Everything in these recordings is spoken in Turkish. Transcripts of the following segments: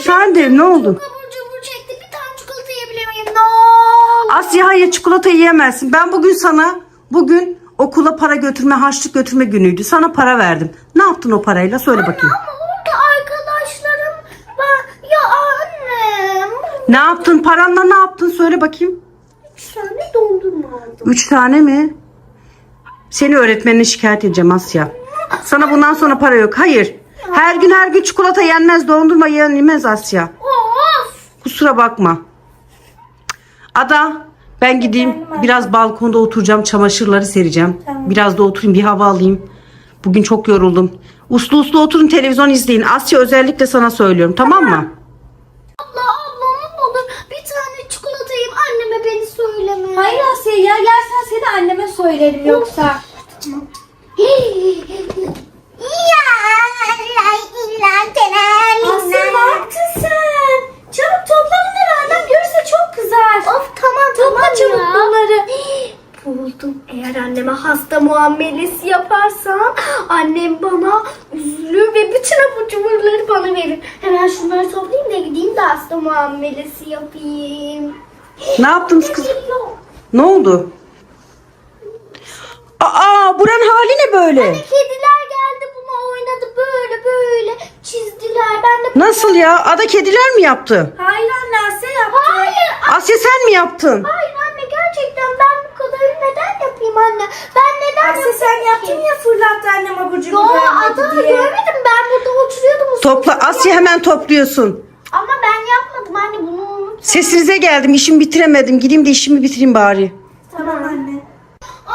Efendim ne oldu? Abur cubur çekti. Bir tane çikolata yiyebilir miyim? Ne olur. Asya hayır çikolata yiyemezsin. Ben bugün sana bugün okula para götürme, harçlık götürme günüydü. Sana para verdim. Ne yaptın o parayla? Söyle bakayım. Ama orada arkadaşlarım var. Ya annem. Ne yaptın? Paranla ne yaptın? Söyle bakayım. Bir tane dondurma aldım. Üç tane mi? Seni öğretmenine şikayet edeceğim Asya. Sana bundan sonra para yok. Hayır. Her gün her gün çikolata yenmez, dondurma yenmez Asya. Of. Kusura bakma. Ada ben gideyim biraz balkonda oturacağım çamaşırları sereceğim. Biraz da oturayım bir hava alayım. Bugün çok yoruldum. Uslu uslu oturun televizyon izleyin. Asya özellikle sana söylüyorum tamam mı? Abla abla ne olur bir tane çikolata yiyeyim anneme beni söyleme. Hayır Asya ya gelsen seni anneme söylerim yoksa. Asya ne yaptın sen? Çabuk topla bunları annem görürse çok kızar. Of tamam Topla tamam çabuk ya. bunları. Buldum. Eğer anneme hasta muamelesi yaparsam annem bana üzülür ve bütün abur cuburları bana verir. Hemen şunları toplayayım da gideyim de hasta muamelesi yapayım. Ne yaptınız kız? Ne oldu? Aa buranın hali ne böyle? Kediler buna oynadı böyle çizdiler. Ben de Nasıl ya? Ada kediler mi yaptı? Hayır anne Asya yaptı. Hayır, Asya sen mi yaptın? hayır anne gerçekten ben bu kadarını neden yapayım anne? Ben neden Asya sen yaptın ya fırlattı annem abur cubur Yo ada diye. görmedim ben burada oturuyordum. o Topla sırada. Asya hemen topluyorsun. Ama ben yapmadım anne bunu unut. Sesinize geldim işimi bitiremedim. Gideyim de işimi bitireyim bari. Tamam anne. Aa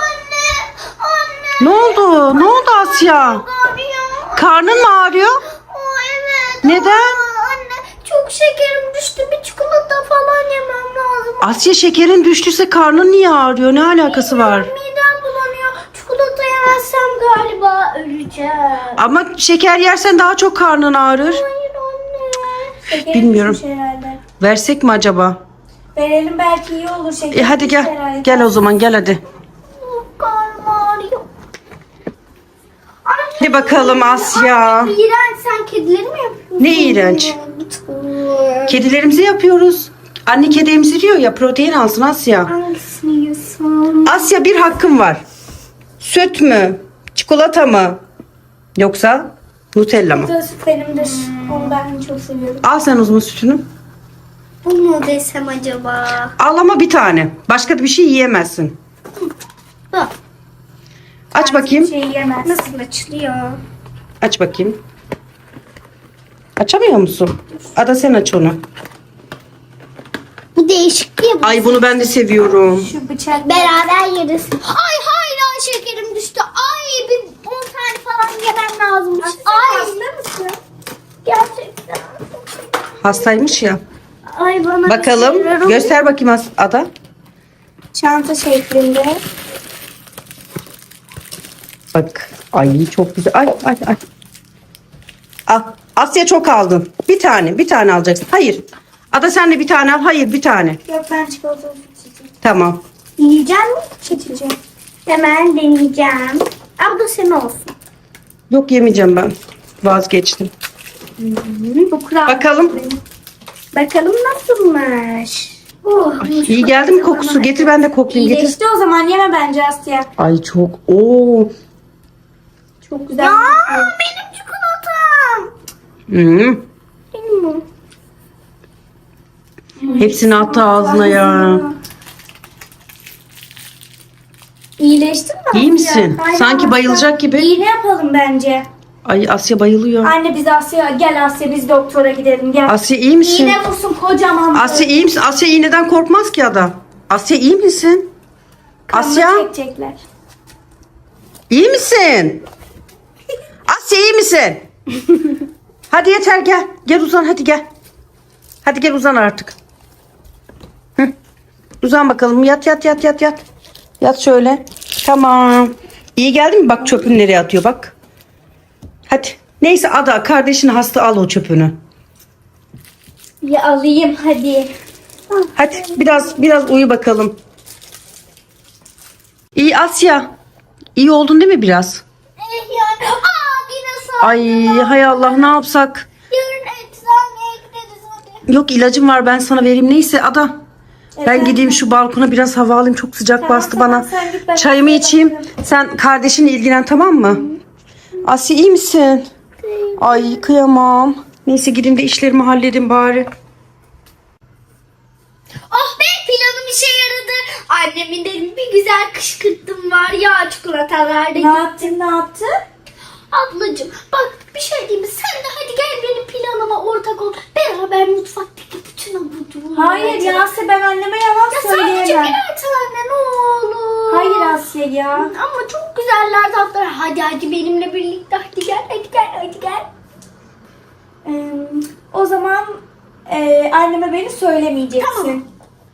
anne anne. Ne oldu? Ne oldu Asya? Karnın mı ağrıyor? Aa evet. Neden? Aa, anne çok şekerim düştü bir çikolata falan yemem lazım. Asya şekerin düştüyse karnın niye ağrıyor? Ne alakası var? Midem bulanıyor. Çikolata yemezsem galiba öleceğim. Ama şeker yersen daha çok karnın ağrır. Hayır anne. Şekerim Bilmiyorum. düşmüş herhalde. Versek mi acaba? Verelim belki iyi olur şeker. E hadi düşmüş gel. herhalde. Gel o zaman gel hadi. Karnım ağrıyor. Anne, Hadi bakalım Asya. İğrenç sen kedileri mi yapıyorsun? Ne iğrenç? Kedilerimizi yapıyoruz. Anne kedi emziriyor ya protein alsın Asya. Hangisini yiyorsun? Asya bir hakkım var. Süt mü? Çikolata mı? Yoksa Nutella mı? Güzel süt benimdir. Onu ben çok seviyorum. Al sen o zaman sütünü. Bu mu desem acaba? Al ama bir tane. Başka da bir şey yiyemezsin. Bu. Aç bakayım. Şey yemez. Nasıl açılıyor? Aç bakayım. Açamıyor musun? Ada sen aç onu. Bu değişik diye bu. Ay bunu ben de seviyorum. Şu bıçak. Beraber yeriz. Ay hayır ay şekerim düştü. Ay bir 10 tane falan yemem lazım. Ay Hasta mısın? gerçekten. Hastaymış ya. Ay bana bir Bakalım. Göster bakayım Ada. Çanta şeklinde. Bak. Ay çok güzel. Ay ay ay. Al. Asya çok aldın. Bir tane. Bir tane alacaksın. Hayır. Ada sen de bir tane al. Hayır bir tane. Yok ben çikolata seçeceğim. Tamam. Yiyeceğim mi? Seçeceğim. Hemen deneyeceğim. Bu senin olsun. Yok yemeyeceğim ben. Vazgeçtim. Bu kural. Bakalım. Bakalım nasılmış. Oh, İyi geldi mi kokusu? Getir ben de koklayayım. Getir. İyileşti o zaman yeme bence Asya. Ay çok. Oo. Çok güzel. Ya benim çikolatam. Hmm. Benim mi? Hepsini attı ağzına ya. İyileştin mi? İyi misin? Aynen Sanki bayılacak gibi. İğne yapalım bence. Ay Asya bayılıyor. Anne biz Asya gel Asya biz doktora gidelim gel. Asya iyi misin? İğne vursun kocaman. Asya iyi misin? Asya iğneden korkmaz ki adam. Asya iyi misin? Kanını Asya çekecekler. iyi misin? Asya iyi misin? hadi yeter gel. Gel uzan hadi gel. Hadi gel uzan artık. Hı. Uzan bakalım. Yat yat yat yat yat. Yat şöyle. Tamam. İyi geldi mi? Bak çöpünü nereye atıyor bak. Hadi. Neyse Ada kardeşin hasta al o çöpünü. Ya alayım hadi. Hadi biraz biraz uyu bakalım. İyi Asya. İyi oldun değil mi biraz? Eh yani. Aa yine sağ. Ay hay Allah ne yapsak? Yarın eczaneye Yok ilacım var ben sana vereyim. Neyse Ada. Ben gideyim şu balkona biraz hava alayım. Çok sıcak Tamam, bastı tamam, bana. sen git, ben Çayımı de içeyim. Sen kardeşinle ilgilen tamam mı? Asya iyi misin? Ay kıyamam. Neyse gidin de işlerimi halledin bari. Oh be planım işe yaradı. Annemin dedim bir güzel kışkırttım var ya çikolatalarda. Ne yaptın ne yaptın? Ablacığım bak bir şey diyeyim mi? Sen de hadi gel benim planıma ortak ol. Beraber mutfaktaki bütün abur cuburları Hayır ya Asya ben anneme yalan Ya sadece söyleyemem. birer tane ne olur. Hayır Asya ya. Ama çok güzeller tatlar. Hadi hadi benimle birlikte hadi gel hadi gel hadi gel. Ee, o zaman e, anneme beni söylemeyeceksin. Tamam.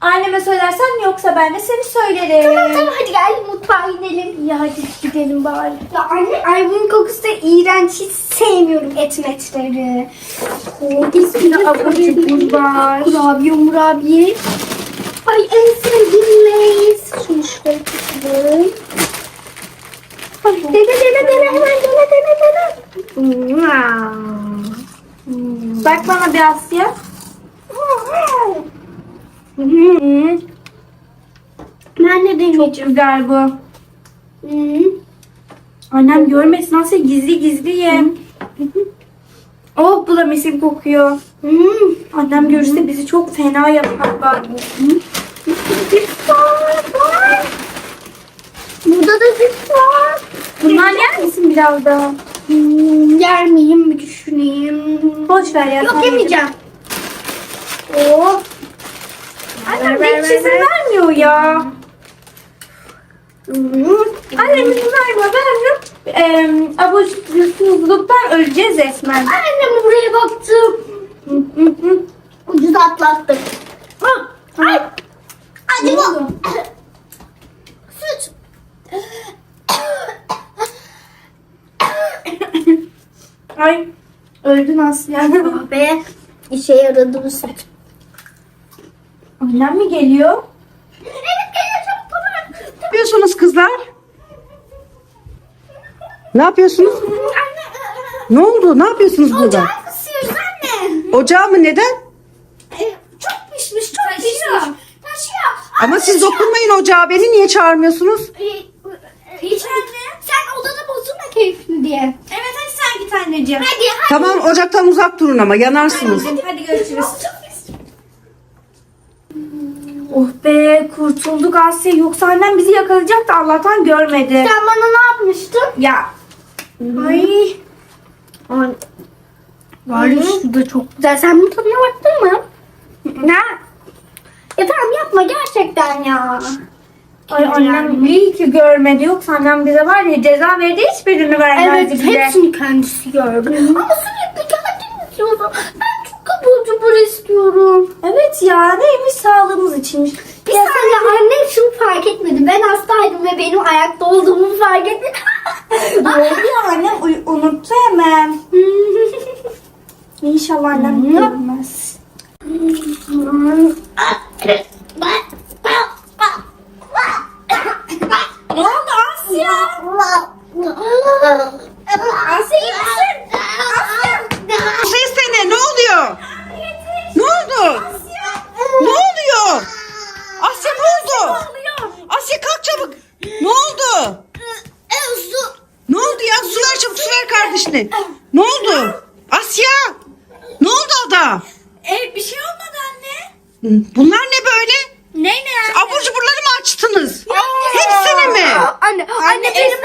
Anneme söylersen yoksa ben de seni söylerim. Tamam tamam hadi gel mutfağa inelim. Ya hadi gidelim bari. Ya anne ay bunun kokusu da iğrenç. Hiç sevmiyorum et metleri. Oh, abur cubur var. Kurabiye murabiye. Ay en sevdiğim Lay's. Şunu şöyle tutalım. Ay dene dene dene hemen dene dene dene. Hmm. Bak bana bir Asya. Hmm. Ben de deneyeceğim. Güzel bu. Hmm. Annem görmesin Asya gizli gizli ye. Oh bu da misim kokuyor. Hmm. Annem görürse bizi çok fena yapar bak. Cips var, var. Burada da cips var. Bunlar yer misin biraz daha? Hmm, yer miyim bir düşüneyim. Boş ver ya. Yok sen yemeyeceğim. Oh. Annem izin ver. vermiyor ya. Annem izin vermiyor. Ben e, abuzluktan öleceğiz resmen. Annem buraya baktım. Ucuz atlattık. Ay. Hadi bu. Süt. Ay öldün Asya. Ah be. İşe yaradı bu süt. Annem mi geliyor? Evet geliyor çabuk kapat. Ne yapıyorsunuz kızlar? Ne yapıyorsunuz? Anne. Ne oldu? Ne yapıyorsunuz burada? Ocağı kısıyoruz anne. Ocağı mı neden? Ee, Çok pişmiş, çok pişmiş. Taşıyor. Ama siz dokunmayın ocağa. Beni niye çağırmıyorsunuz? Ee, e, sen, sen odada bozulma keyfini diye. Evet hadi sen git anneciğim. Hadi hadi. Tamam ocaktan uzak durun ama yanarsınız. Hadi görüşürüz. Oh be kurtulduk Asya. Yoksa annem bizi yakalayacaktı Allah'tan görmedi. Sen bana ne yapmıştın? Ya. Ay. Ay, Var ya şu da çok. Güzel. Sen bunun tadına baktın mı? Ne? Ya tamam yapma gerçekten ya. Ay annem iyi ki görmedi. Yoksa annem bize var ya ceza verdi hiçbirini vermezdi Evet bize. hepsini kendisi gördü. Ama sürekli kendin istiyorsun. Ben çok kabul cubur istiyorum. Evet ya neymiş sağlığımız içinmiş. Bir saniye annem şunu fark etmedi. Ben hastaydım ve benim ayakta olduğumu fark etmedi. Doğru ya annem unuttu hemen. İnşallah annem görmez. Ne oldu Asya? Asya iyi misin? Şey sene ne oluyor? Ne oldu? Ne oluyor? Asya ne oldu? Asya kalk çabuk. Ne oldu? Ne oldu ya? Su ver çabuk su ver kardeşine. Ne oldu? Asya. Ne oldu ada? E, bir şey olmadı anne. Bunlar ne böyle? Ne ne? Abur cuburları mı açtınız? Hepsini mi? Anne, anne, benim,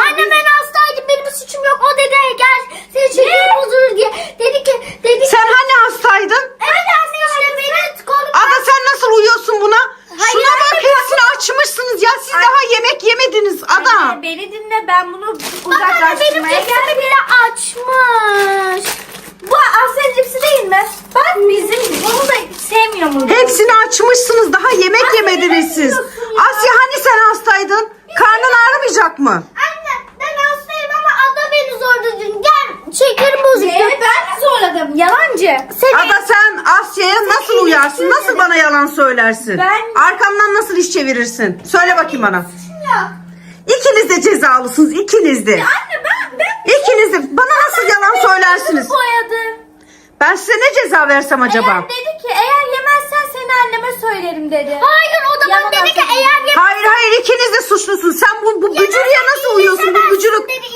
anne ben hastaydım benim suçum yok. O dedi gel senin şekerin bozulur diye. Dedi ki, dedi ki. Sen hani hastaydın? Evet anne işte beni kolum. Ada sen nasıl uyuyorsun buna? Hayır, Şuna bak anne, hepsini açmışsınız ya. Siz daha yemek yemediniz Ada. Anne, beni dinle ben bunu Bak anne benim uzaklaştırmaya geldim. bile açmış. Bu Asya'nın cipsi değil mi? Bak bizim bunu da sevmiyor mu? Hepsini açmışsınız. Daha yemek yemediniz siz. Asya hani sen hastaydın? Karnın ağrımayacak mı? Anne ben hastayım ama ada beni zorladı. Gel şekerim bozuk. Evet ben zorladım? Yalancı. Seni Ada sen Asya'ya nasıl uyarsın? Nasıl bana yalan söylersin? Ben- Arkamdan nasıl iş çevirirsin? Söyle bakayım bana. yok. İkiniz de cezalısınız. ikiniz de. Anne ben ben İkiniz de. Bana nasıl yalan söylersiniz? boyadım. Ben size ne ceza versem acaba? Dedi eğer yemezsen seni anneme söylerim dedi. Hayır o da bana Yalan dedi ki eğer yemezsen Hayır hayır ikiniz de suçlusun. Sen bu, bu bücürüye nasıl uyuyorsun? Bu bücürük. dedi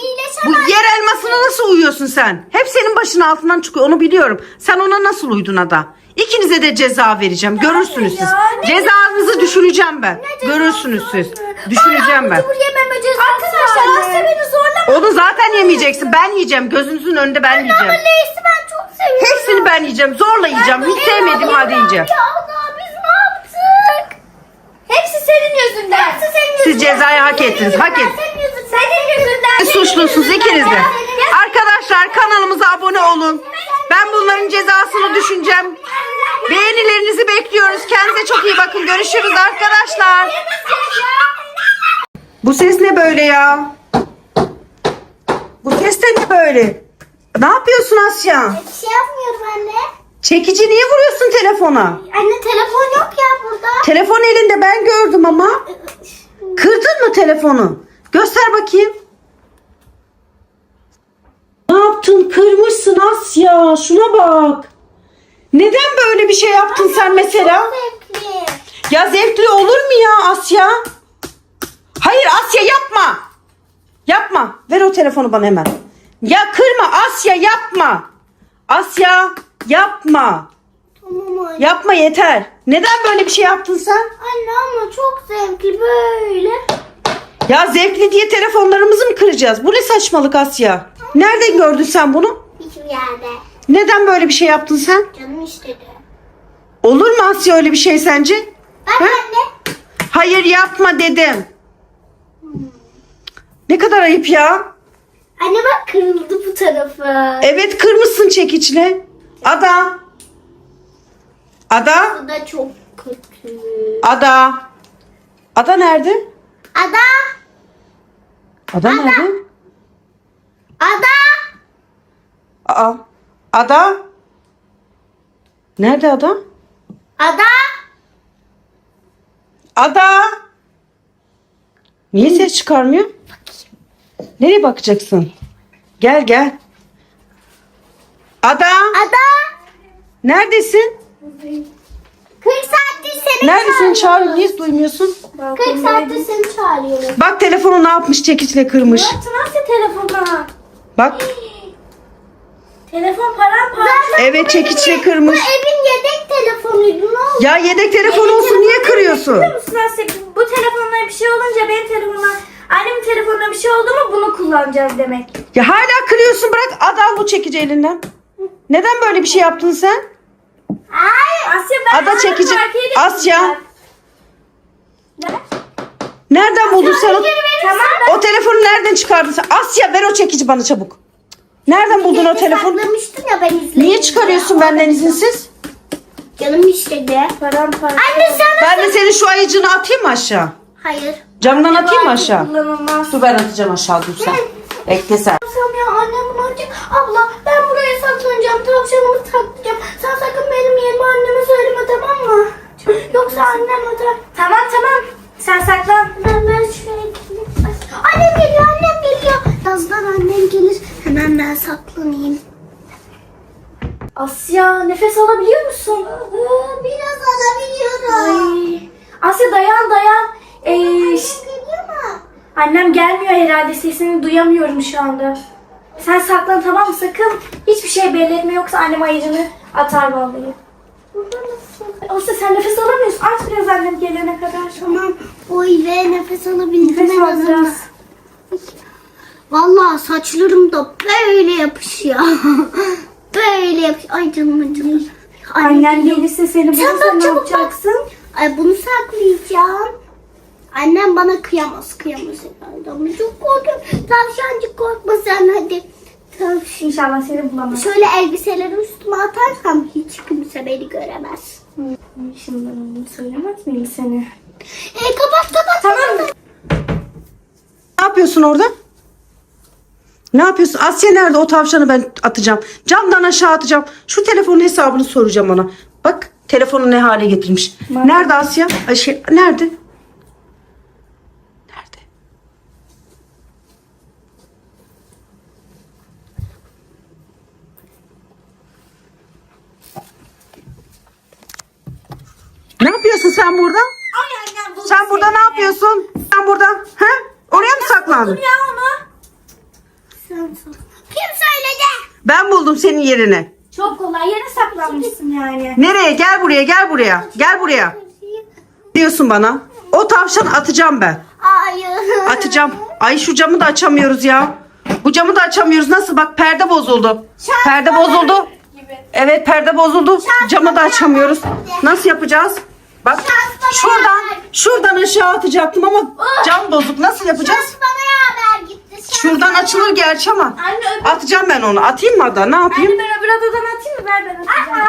Bu yer elmasına nasıl uyuyorsun sen? Hep senin başın altından çıkıyor onu biliyorum. Sen ona nasıl uydun ada? İkinize de ceza vereceğim. Görürsünüz siz. Cezanızı düşüreceğim ben. Görürsünüz siz. Düşüreceğim ben. Abur yememe cezası Arkadaşlar. Asya beni zorlama. Onu zaten yemeyeceksin. Ben yiyeceğim. Gözünüzün önünde ben Ama yiyeceğim. Leysi ben çok seviyorum. Hepsini ben yiyeceğim. Zorla yiyeceğim. Hiç sevmediğim halde yiyeceğim. Ya da biz ne yaptık? Hepsi senin yüzünden. Hepsi senin Siz yüzünden. cezayı hak Senin ettiniz. yüzünden, Hak et. Senin yüzünden. Senin yüzünden. Siz suçlusunuz ikiniz de. Arkadaşlar kanalımıza abone olun. Ben bunların cezasını düşüneceğim. Bekliyoruz. Kendinize çok iyi bakın. Görüşürüz arkadaşlar. Bu ses ne böyle ya? Bu ses de ne böyle? Ne yapıyorsun Asya? Bir şey yapmıyorum anne. Çekici niye vuruyorsun telefona? Anne telefon yok ya burada. Telefon elinde ben gördüm ama. Kırdın mı telefonu? Göster bakayım. Ne yaptın? Kırmışsın Asya. Şuna bak. Neden böyle bir şey yaptın sen mesela? Zevkli. Ya zevkli olur mu ya Asya? Hayır Asya yapma. Yapma. Ver o telefonu bana hemen. Ya kırma Asya yapma. Asya yapma. Tamam anne. Yapma yeter. Neden böyle bir şey yaptın sen? Anne ama çok zevkli böyle. Ya zevkli diye telefonlarımızı mı kıracağız? Bu ne saçmalık Asya? Nereden gördün sen bunu? Hiçbir yerde. Neden böyle bir şey yaptın sen? Canım istedi. Olur mu Asya öyle bir şey sence? Bak Ha? anne. Hayır yapma dedim. Ne kadar ayıp ya. Anne bak kırıldı bu tarafı. Evet kırmışsın çekiçle. Ada. Ada. Bu da çok kötü. Ada. Ada nerede? Ada. Ada nerede? Ada. Aa. Ada. Nerede Ada? Ada. Ada. Niye ses çıkarmıyor? Nereye bakacaksın? Gel gel. Ada. Ada. Neredesin? 40 saattir seni Neredesin çağırıyorum. Niye duymuyorsun? 40 saattir seni çağırıyorum. Bak telefonu ne yapmış çekiçle kırmış. Yaptın Asya telefona. Bak. Telefon paramparça. Evet çekiçle Bu kırmış. evin yedek telefonuydu ne oldu? Ya yedek telefon olsun niye kırıyorsun? Biliyor musun Asya bu telefonla bir şey olunca benim telefonuma annemin telefonuna bir şey oldu mu bunu kullanacağız demek. Ya hala kırıyorsun bırak Ada al bu çekici elinden. Neden böyle bir şey yaptın sen? Hayır. Asya ben Ada çekici- Asya. Nereden buldun sen o, Tamam o telefonu nereden çıkardın sen? Asya ver o çekici bana çabuk. Nereden buldun o telefonu? Saklamıştım ya ben izledim. Niye çıkarıyorsun benden izinsiz? Canım istedi. paramparça. Anne sen Ben de senin şu ayıcını atayım mı aşağı? Hayır. Camdan atayım mı aşağı? Kullanılmaz. Dur ben atacağım aşağı dur sen. Bekle sen. Sam ya annem bunu önce abla ben buraya saklanacağım tavşanımı saklayacağım. Sen sakın benim yerime anneme söyleme tamam mı? Yoksa annem atar. Tamam tamam. Sen saklan. Ben ben şuraya gideyim. Annem geliyor annem geliyor. Birazdan annem gelir hemen ben saklanayım. Asya nefes alabiliyor musun? Biraz alabiliyorum. Ay. Asya dayan dayan. Ee, ş- Geliyor mu? annem gelmiyor herhalde sesini duyamıyorum şu anda. Sen saklan tamam mı sakın. Hiçbir şey belli etme yoksa annem ayıcını atar vallahi. Asya sen nefes alamıyorsun. Aç biraz annem gelene kadar. Tamam. Oy ve nefes alabildim Nefes al biraz. Vallahi saçlarım da böyle yapışıyor. böyle yapışıyor. Ay canım. Ay, Annen gelirse seni Sen bulursa ne çabuk bak. yapacaksın? Ay bunu saklayacağım. Annem bana kıyamaz, kıyamaz herhalde ama çok korkuyorum. Tavşancık korkma sen hadi. Tavşan. İnşallah seni bulamaz. Şöyle elbiseleri üstüme atarsam hiç kimse beni göremez. Şimdi onu söylemez miyim seni? E kapat kapat. Tamam. Ne yapıyorsun orada? Ne yapıyorsun? Asya nerede? O tavşanı ben atacağım. Camdan aşağı atacağım. Şu telefonun hesabını soracağım ona. Bak telefonu ne hale getirmiş. Bak. Nerede Asya? Ay, şey, nerede? Nerede? sen burada? Ay annem Sen burada ne yapıyorsun? Sen burada. He? Oraya mı saklandın? Ya. Kim söyledi? Ben buldum senin yerini. Çok kolay yere saklanmışsın yani. Nereye? Gel buraya, gel buraya. Gel buraya. Diyorsun bana. O tavşan atacağım ben. Hayır. Atacağım. Ay şu camı da açamıyoruz ya. Bu camı da açamıyoruz. Nasıl? Bak perde bozuldu. Perde bozuldu. Gibi. Evet perde bozuldu. Camı da açamıyoruz. Nasıl yapacağız? Bak şuradan şuradan aşağı atacaktım ama cam bozuk. Nasıl yapacağız? Şans Şuradan açılır gerçi ama. Anne öbür, Atacağım ben onu. Atayım mı Ada? Ne yapayım? anne ben öbür odadan atayım mı? Ver ben atacağım.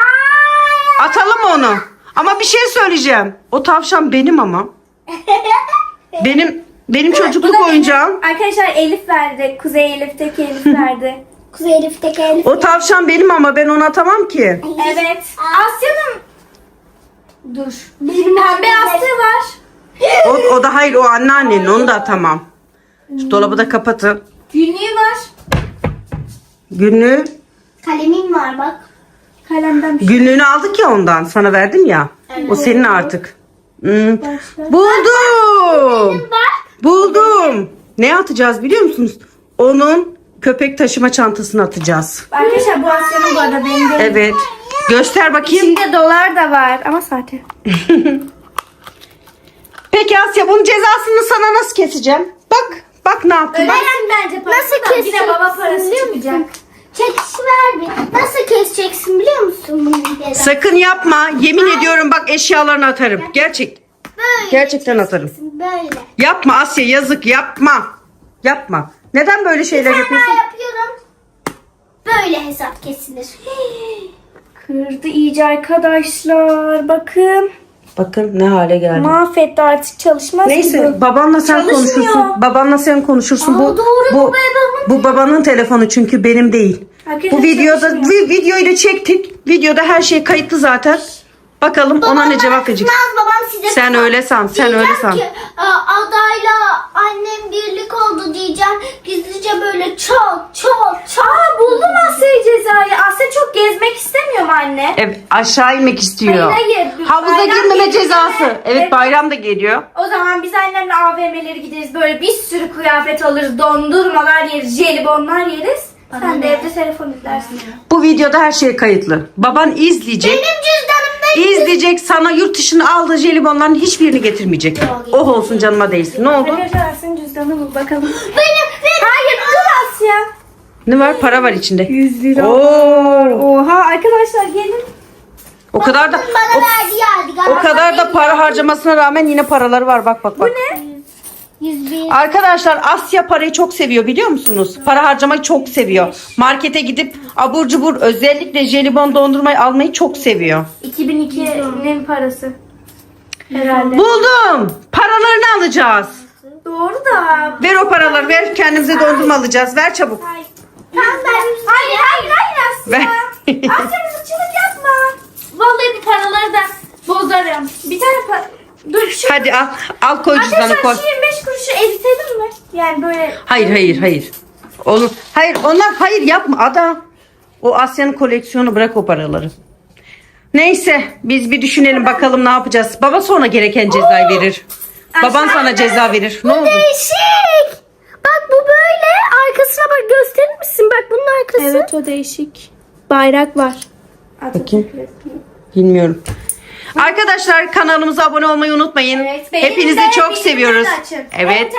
Atalım mı onu? Ama bir şey söyleyeceğim. O tavşan benim ama. Benim benim çocukluk oyuncağım. Arkadaşlar Elif verdi. Kuzey Elif'teki Elif verdi. Kuzey Elif'teki Elif. O tavşan benim ama ben onu atamam ki. evet. Asya'nın Dur. Pembe yastığı var. O, o da hayır o anneannenin onu da atamam. Şu dolabı da kapatın. Günlüğü var. Günlüğü, Kalemim var bak. Kalemden bir şey. günlüğünü aldık ya ondan. Sana verdim ya. O senin artık. Hmm. Buldum. Bak. Buldum. Ne atacağız biliyor musunuz? Onun köpek taşıma çantasını atacağız. Arkadaşlar bu Asya'nın bu arada benim değil. Evet. Göster bakayım. İçinde dolar da var ama sahte. Peki Asya bunun cezasını sana nasıl keseceğim? Bak. Bak ne yaptım. Bak. Öğren bence parası Nasıl da Yine keseceksin baba parası biliyor çıkacak. musun? Çekiş ver bir. Nasıl keseceksin biliyor musun bunu bir kere? Sakın yapma. Yemin ediyorum bak eşyalarını atarım. Gerçek. Böyle. Gerçekten atarım. Böyle. Yapma Asya yazık yapma. Yapma. Neden böyle şeyler Ben yapıyorsun? daha yapıyorum. Böyle hesap kesilir. Kırdı iyice arkadaşlar. Bakın. Bakın ne hale geldi. Mahvetti artık çalışmaz Neyse bu. babanla sen Çalışmıyor. konuşursun. Babanla sen konuşursun. Aa, bu doğru, bu bu babamın bu babanın telefonu çünkü benim değil. Arkadaşlar Bu videoda vi- videoyu da çektik. Videoda her şey kayıtlı zaten. Bakalım ona ne Babam cevap verecek. babam size Sen öyle san, sen Diyeceğim öyle san. ki "Aa, adayla annem birlik oldu diyeceğim. Gizlice böyle çok çok çok. Aa buldum Asya'yı cezayı. Asya çok gezmek istemiyor mu anne? Evet aşağı inmek istiyor. Hayır, hayır. Havuza Bayram girmeme cezası. Evet Evet. bayram da geliyor. O zaman biz annemle AVM'leri gideriz. Böyle bir sürü kıyafet alırız. Dondurmalar yeriz. Jelibonlar yeriz. Sen de evde telefon izlersin. Bu videoda her şey kayıtlı. Baban izleyecek. Benim cüzdanımda İzleyecek sana yurt dışına aldığı jelibonların hiçbirini getirmeyecek. Oh olsun canıma değsin. Ne oldu? Arkadaşlar cüzdanı bul bakalım. benim, benim. Hayır dur Asya. Ne var? Para var içinde. 100 lira. Oo, Oha arkadaşlar gelin. o kadar da Bana verdi ya. o, o kadar da para harcamasına rağmen yine paraları var. Bak bak bak. Ne? 101. Arkadaşlar Asya parayı çok seviyor biliyor musunuz? Para harcamayı çok seviyor. Markete gidip abur cubur özellikle jelibon dondurmayı almayı çok seviyor. 2002'nin parası. Herhalde. Buldum. Paralarını alacağız. Doğru da. Ver o paraları ver. Kendimize dondurma alacağız. Ver çabuk. Hayır. Tamam ben Hayır hayır hayır Asya. Ver. Asya mızıkçılık yapma. Vallahi bu paraları da bozarım. Bir tane para... Dur şu... Hadi al. Al koy cüzdanı koy. Arkadaşlar şu 25 kuruşu eritelim mi? Yani böyle... Hayır hayır hayır. Olur. Hayır onlar hayır yapma ada. O Asya'nın koleksiyonu bırak o paraları. Neyse biz bir düşünelim bakalım ne yapacağız. Baba sonra gereken cezayı verir. Baban sana ceza verir. Ne oldu? Değişik. Bak bu böyle. Arkasına bak gösterir misin? Bak bunun arkası. Evet o değişik. Bayrak var. Bakayım. Bilmiyorum. Arkadaşlar kanalımıza abone olmayı unutmayın. Evet, beğenin Hepinizi de çok bildirimleri seviyoruz. açın. Evet.